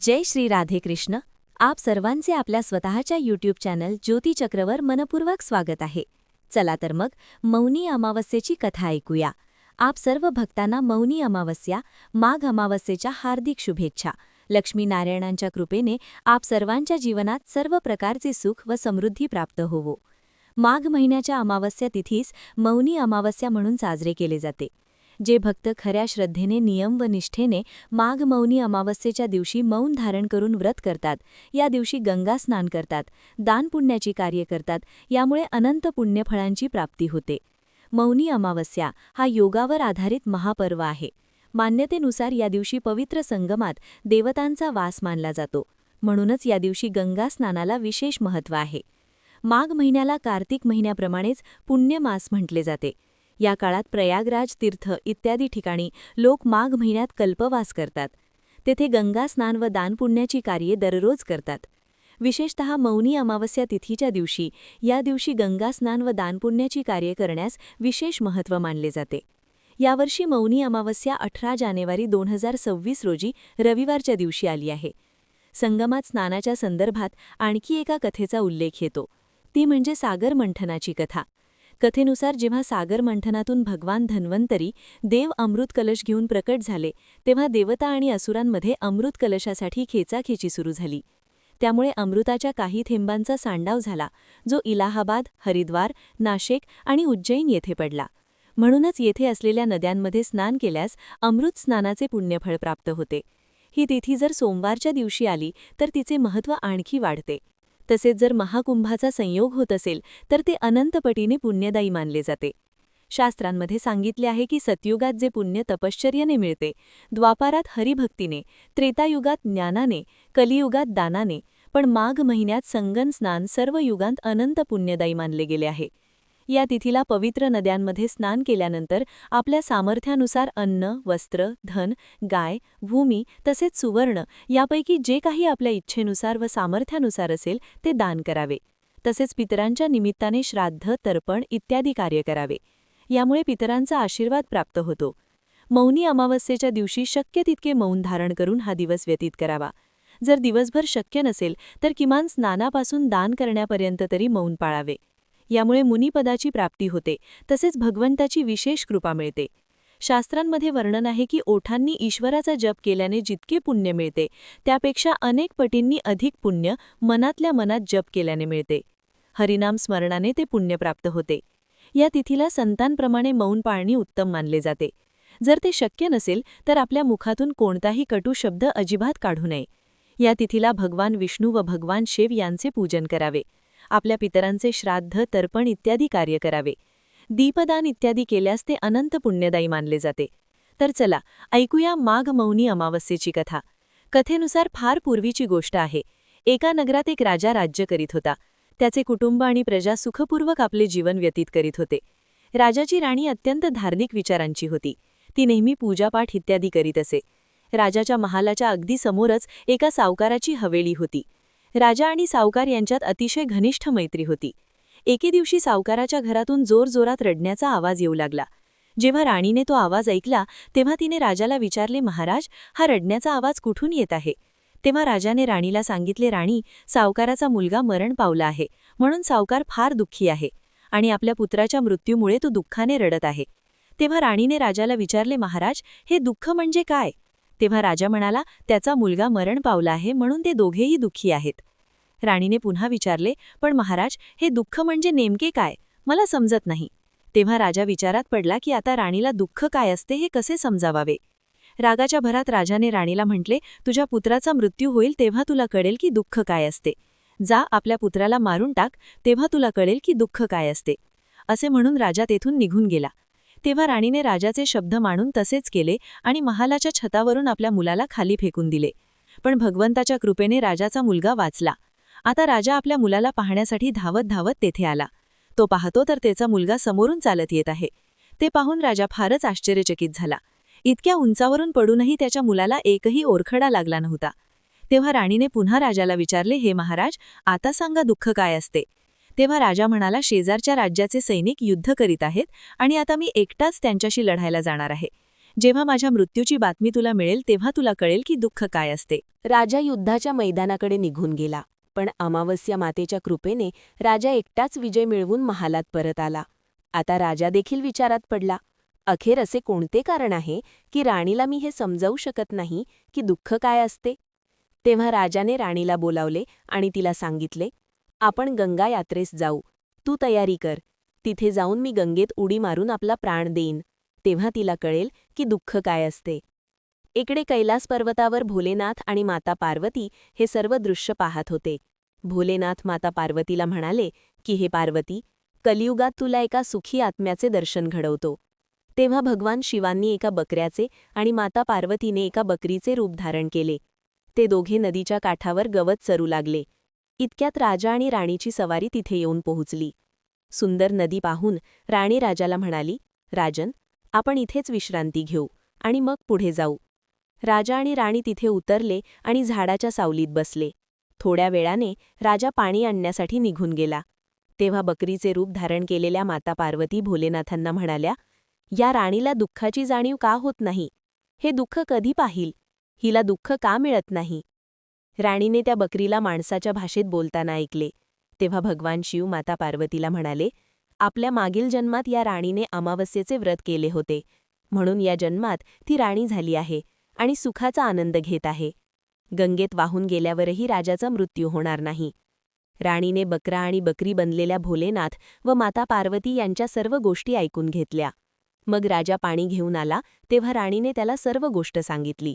जय श्री राधे कृष्ण. आप सर्वांचे आपल्या स्वतःच्या यूट्यूब चॅनल ज्योती चक्रवर मनपूर्वक स्वागत आहे. चला तर मग मौनी अमावस्येची कथा ऐकूया. आप सर्व भक्तांना मौनी अमावस्या माघ अमावस्येच्या हार्दिक शुभेच्छा. लक्ष्मीनारायणांच्या कृपेने आप सर्वांच्या जीवनात सर्व प्रकारचे सुख व समृद्धी प्राप्त होवो. माघ महिन्याच्या अमावस्या तिथीस मौनी अमावस्या म्हणून साजरे केले जाते. जे भक्त खऱ्या श्रद्धेने नियम व निष्ठेने माघ मौनी अमावस्येच्या दिवशी मौन धारण करून व्रत करतात. या दिवशी गंगा स्नान करतात दानपुण्याची कार्य करतात यामुळे अनंत पुण्यफळांची प्राप्ती होते. मौनी अमावस्या हा योगावर आधारित महापर्व आहे. मान्यतेनुसार या दिवशी पवित्र संगमात देवतांचा वास मानला जातो. म्हणूनच या दिवशी गंगा स्नानाला विशेष महत्त्व आहे. माघ महिन्याला कार्तिक महिन्याप्रमाणेच पुण्यमास म्हटले जाते. या काळात प्रयागराज तीर्थ इत्यादी ठिकाणी लोक माघ महिन्यात कल्पवास करतात. तेथे गंगा स्नान व दानपुण्याची कार्ये दररोज करतात. विशेषतः मौनी अमावस्या तिथीच्या दिवशी या दिवशी गंगा स्नान व दानपुण्याची कार्य करण्यास विशेष महत्त्व मानले जाते. यावर्षी मौनी अमावस्या अठरा जानेवारी दोन हजार सव्वीस रोजी रविवारच्या दिवशी आली आहे. संगमात स्नानाच्या संदर्भात आणखी एका कथेचा उल्लेख येतो. ती म्हणजे सागर मंथनाची कथा. कथेनुसार जेव्हा सागर मंथनातून भगवान धन्वंतरी देव अमृत कलश घेऊन प्रकट झाले तेव्हा देवता आणि असुरांमध्ये अमृत कलशासाठी खेचाखेची सुरू झाली. त्यामुळे अमृताच्या काही थेंबांचा सांडाव झाला जो इलाहाबाद हरिद्वार नाशिक आणि उज्जैन येथे पडला. म्हणूनच येथे असलेल्या नद्यांमध्ये स्नान केल्यास अमृत स्नानाचे पुण्यफळ प्राप्त होते. ही तिथी जर सोमवारच्या दिवशी आली तर तिचे महत्त्व आणखी वाढते. तसेच जर महाकुंभाचा संयोग होत असेल तर ते अनंतपटीने पुण्यदायी मानले जाते. शास्त्रांमध्ये सांगितले आहे की सतयुगात जे पुण्य तपश्चर्याने मिळते द्वापारात हरिभक्तीने त्रेतायुगात ज्ञानाने कलियुगात दानाने पण माघ महिन्यात संगन स्नान सर्व युगांत अनंत पुण्यदायी मानले गेले आहे. या तिथीला पवित्र नद्यांमध्ये स्नान केल्यानंतर आपल्या सामर्थ्यानुसार अन्न वस्त्र धन गाय भूमी तसेच सुवर्ण यापैकी जे काही आपल्या इच्छेनुसार व सामर्थ्यानुसार असेल ते दान करावे. तसेच पितरांच्या निमित्ताने श्राद्ध तर्पण इत्यादी कार्य करावे. यामुळे पितरांचा आशीर्वाद प्राप्त होतो. मौनी अमावस्येच्या दिवशी शक्य तितके मौन धारण करून हा दिवस व्यतीत करावा. जर दिवसभर शक्य नसेल तर किमान स्नानापासून दान करण्यापर्यंत तरी मौन पाळावे. यामुळे मुनिपदाची प्राप्ती होते तसेच भगवंताची विशेष कृपा मिळते. शास्त्रांमध्ये वर्णन आहे की ओठांनी ईश्वराचा जप केल्याने जितके पुण्य मिळते त्यापेक्षा अनेक पटींनी अधिक पुण्य मनातल्या मनात जप केल्याने मिळते. हरिनाम स्मरणाने ते पुण्य प्राप्त होते. या तिथीला संतांप्रमाणे मौन पाळणी उत्तम मानले जाते. जर ते शक्य नसेल तर आपल्या मुखातून कोणताही कटू शब्द अजिबात काढू नये. या तिथीला भगवान विष्णू व भगवान शिव यांचे पूजन करावे. आपल्या पितरांचे श्राद्ध तर्पण इत्यादी कार्य करावे. दीपदान इत्यादी केल्यास ते अनंत पुण्यदायी मानले जाते. तर चला ऐकूया माघ मौनी अमावस्येची कथा. कथेनुसार फार पूर्वीची गोष्ट आहे. एका नगरात एक राजा राज्य करीत होता. त्याचे कुटुंब आणि प्रजा सुखपूर्वक आपले जीवन व्यतीत करीत होते. राजाची राणी अत्यंत धार्मिक विचारांची होती. ती नेहमी पूजापाठ इत्यादी करीत असे. राजाच्या महालाच्या अगदी समोरच एका सावकाराची हवेली होती. राजा आणि सावकार यांच्यात अतिशय घनिष्ठ मैत्री होती. एके दिवशी सावकाराच्या घरातून जोरजोरात रडण्याचा आवाज येऊ लागला. जेव्हा राणीने तो आवाज ऐकला तेव्हा तिने राजाला विचारले महाराज हा रडण्याचा आवाज कुठून येत आहे? तेव्हा राजाने राणीला सांगितले राणी सावकाराचा मुलगा मरण पावला आहे म्हणून सावकार फार दुःखी आहे आणि आपल्या पुत्राच्या मृत्यूमुळे तो दुःखाने रडत आहे. तेव्हा राणीने राजाला विचारले महाराज हे दुःख म्हणजे काय? तेव्हा राजा म्हणाला त्याचा मुलगा मरण पावला आहे म्हणून ते दोघेही दुःखी आहेत. राणीने पुन्हा विचारले पण महाराज हे दुःख म्हणजे नेमके काय? मला समजत नाही. तेव्हा राजा विचारात पडला की आता राणीला दुःख काय असते हे कसे समजावावे? रागाच्या भरात राजाने राणीला म्हटले तुझ्या पुत्राचा मृत्यू होईल तेव्हा तुला कळेल की दुःख काय असते. जा आपल्या पुत्राला मारून टाक तेव्हा तुला कळेल की दुःख काय असते. असे म्हणून राजा तेथून निघून गेला. तेव्हा राणीने राजाचे शब्द मानून तसेच केले आणि महालाच्या छतावरून आपल्या मुलाला खाली फेकून दिले. पण भगवंताच्या कृपेने राजाचा मुलगा वाचला. आता राजा आपल्या मुलाला पाहण्यासाठी धावत धावत तेथे आला. तो पाहतो तर त्याचा मुलगा समोरून चालत येत आहे. ते पाहून राजा फारच आश्चर्यचकित झाला. इतक्या उंचावरून पडूनही त्याच्या मुलाला एकही ओरखडा लागला नव्हता. तेव्हा राणीने पुन्हा राजाला विचारले हे महाराज आता सांगा दुःख काय असते? तेव्हा राजा म्हणाला शेजारच्या राज्याचे सैनिक युद्ध करीत आहेत आणि आता मी एकटाच त्यांच्याशी लढायला जाणार आहे. जेव्हा माझ्या मृत्यूची बातमी तुला मिळेल तेव्हा तुला कळेल की दुःख काय असते. राजा युद्धाच्या मैदानाकडे निघून गेला पण अमावस्या मातेच्या कृपेने राजा एकटाच विजय मिळवून महालात परत आला. आता राजा देखील विचारात पडला अखेर असे कोणते कारण आहे की राणीला मी हे समजावू शकत नाही की दुःख काय असते? तेव्हा राजाने राणीला बोलावले आणि तिला सांगितले आपण गंगा यात्रेस जाऊ. तू तयारी कर. तिथे जाऊन मी गंगेत उडी मारून आपला प्राण देईन. तेव्हा तिला कळेल की दुःख काय असते. इकडे कैलास पर्वतावर भोलेनाथ आणि माता पार्वती हे सर्व दृश्य पाहत होते. भोलेनाथ माता पार्वतीला म्हणाले की हे पार्वती कलियुगात तुला एका सुखी आत्म्याचे दर्शन घडवतो. तेव्हा भगवान शिवांनी एका बकऱ्याचे आणि माता पार्वतीने एका बकरीचे रूप धारण केले. ते दोघे नदीच्या काठावर गवत चरू लागले. इतक्यात राजा आणि राणीची सवारी तिथे येऊन पोहोचली. सुंदर नदी पाहून राणी राजाला म्हणाली राजन आपण इथेच विश्रांती घेऊ आणि मग पुढे जाऊ. राजा आणि राणी तिथे उतरले आणि झाडाच्या सावलीत बसले. थोड्या वेळाने राजा पाणी आणण्यासाठी निघून गेला. तेव्हा बकरीचे रूप धारण केलेल्या माता पार्वती भोलेनाथांना म्हणाल्या या राणीला दुःखाची जाणीव का होत नाही? हे दुःख कधी पाहिल? हिला दुःख का मिळत नाही? राणीने त्या बकरीला माणसाच्या भाषेत बोलताना ऐकले. तेव्हा भगवान शिव माता पार्वतीला म्हणाले आपल्या मागील जन्मात या राणीने अमावस्येचे व्रत केले होते. म्हणून या जन्मात ती राणी झाली आहे आणि सुखाचा आनंद घेत आहे. गंगेत वाहून गेल्यावरही राजाचा मृत्यू होणार नाही. राणीने बकरा आणि बकरी बनलेल्या भोलेनाथ व माता पार्वती यांच्या सर्व गोष्टी ऐकून घेतल्या. मग राजा पाणी घेऊन आला तेव्हा राणीने त्याला सर्व गोष्ट सांगितली.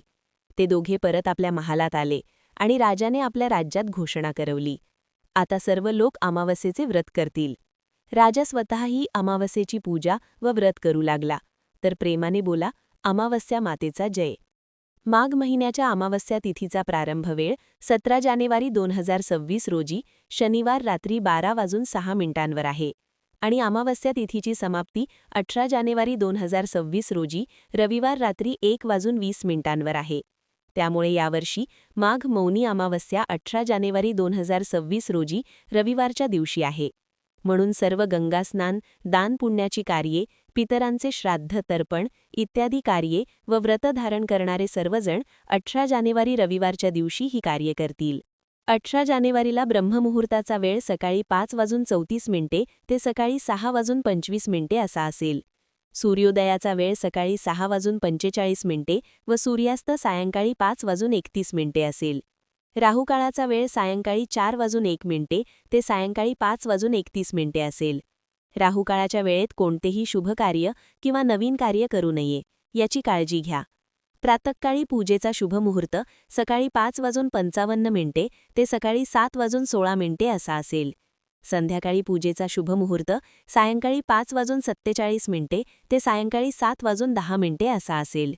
ते दोघे परत आपल्या महालात आले. आणि राजाने आपल्या राज्यात घोषणा करवली. आता सर्व लोक अमावस्येचे व्रत करतील. राजा स्वतःही अमावस्येची पूजा व व्रत करू लागला. तर प्रेमाने बोला अमावस्या मातेचा जय. माघ महिन्याच्या अमावस्या तिथीचा प्रारंभ वेळ सतरा जानेवारी दोन हजार सव्वीस रोजी शनिवार रात्री बारा वाजून सहा मिनिटांवर आहे. आणि अमावस्या तिथीची समाप्ती अठरा जानेवारी दोन हजार सव्वीस रोजी रविवार रात्री एक वाजून वीस मिनिटांवर आहे. त्यामुळे यावर्षी माघ मौनी अमावस्या अठरा जानेवारी दोन हजार सव्वीस रोजी रविवारच्या दिवशी आहे. म्हणून सर्व गंगास्नान दान पुण्याची कार्ये पितरांचे श्राद्ध तर्पण इत्यादी कार्ये व व्रत धारण करणारे सर्वजण अठरा जानेवारी रविवारच्या दिवशी ही कार्य करतील. अठरा जानेवारीला ब्रह्ममुहूर्ताचा वेळ सकाळी पाच वाजून चौतीस मिनिटे ते सकाळी सहा वाजून पंचवीस मिनिटे असा असेल. सूर्योदयाचा वेळ सकाळी सहा वाजून पंचेचाळीस मिनिटे व सूर्यास्त सायंकाळी पाच वाजून एकतीस मिनिटे असेल. राहुकाळाचा वेळ सायंकाळी चार वाजून एक मिनिटे ते सायंकाळी पाच वाजून एकतीस मिनिटे असेल. राहुकाळाच्या वेळेत कोणतेही शुभ कार्य किंवा नवीन कार्य करू नये याची काळजी घ्या. प्रातकाळी पूजेचा शुभ मुहूर्त सकाळी पाच वाजून पंचावन्न मिनिटे ते सकाळी सात वाजून सोळा मिनिटे असा असेल. संध्याकाळी पूजेचा शुभ मुहूर्त सायंकाळी पाच वाजून सत्तेचाळीस मिनिटे ते सायंकाळी सात वाजून दहा मिनिटे असा असेल.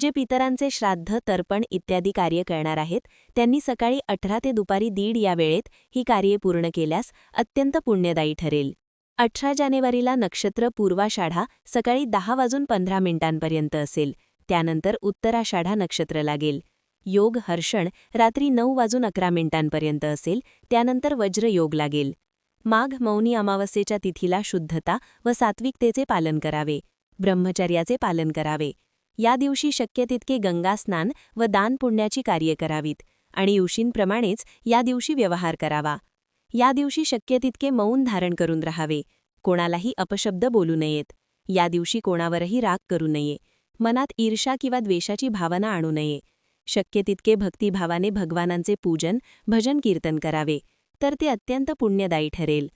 जे पितरांचे श्राद्ध तर्पण इत्यादी कार्य करणार आहेत त्यांनी सकाळी अठरा ते दुपारी दीड या वेळेत ही कार्ये पूर्ण केल्यास अत्यंत पुण्यदायी ठरेल. अठरा जानेवारीला नक्षत्र पूर्वाषाढा सकाळी दहा वाजून पंधरा मिनिटांपर्यंत असेल. त्यानंतर उत्तराषाढा नक्षत्र लागेल. योग हर्षण रात्री नऊ वाजून अकरा मिनिटांपर्यंत असेल. त्यानंतर वज्रयोग लागेल. माघ मौनी अमावस्येच्या तिथीला शुद्धता व सात्विकतेचे पालन करावे. ब्रह्मचर्याचे पालन करावे. या दिवशी शक्य तितके गंगास्नान व दान पुण्याची कार्य करावीत आणि युशींप्रमाणेच या दिवशी व्यवहार करावा. या दिवशी शक्य तितके मौन धारण करून राहावे. कोणालाही अपशब्द बोलू नयेत. या दिवशी कोणावरही राग करू नये. मनात ईर्षा किंवा द्वेषाची भावना आणू नये. शक्य तितके भक्तिभावाने भगवानांचे पूजन भजन कीर्तन करावे. तर ते अत्यंत पुण्यदायी ठरेल.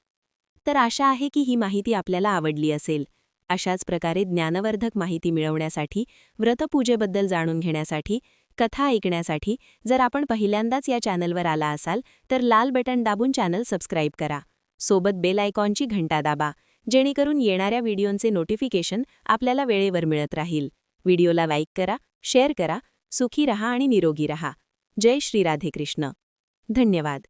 तर आशा आहे की ही माहिती आपल्याला आवडली असेल. अशाच प्रकारे ज्ञानवर्धक माहिती मिळवण्यासाठी व्रतपूजेबद्दल जाणून घेण्यासाठी कथा ऐकण्यासाठी जर आपण पहिल्यांदाच या चॅनलवर आला असाल तर लाल बटन दाबून चॅनल सबस्क्राईब करा. सोबत बेल आयकॉनची घंटा दाबा जेणेकरून येणाऱ्या व्हिडिओंचे नोटिफिकेशन आपल्याला वेळेवर मिळत राहील. व्हिडिओला लाईक करा शेअर करा सुखी रहा आणि निरोगी रहा. जय श्री राधेकृष्ण. धन्यवाद.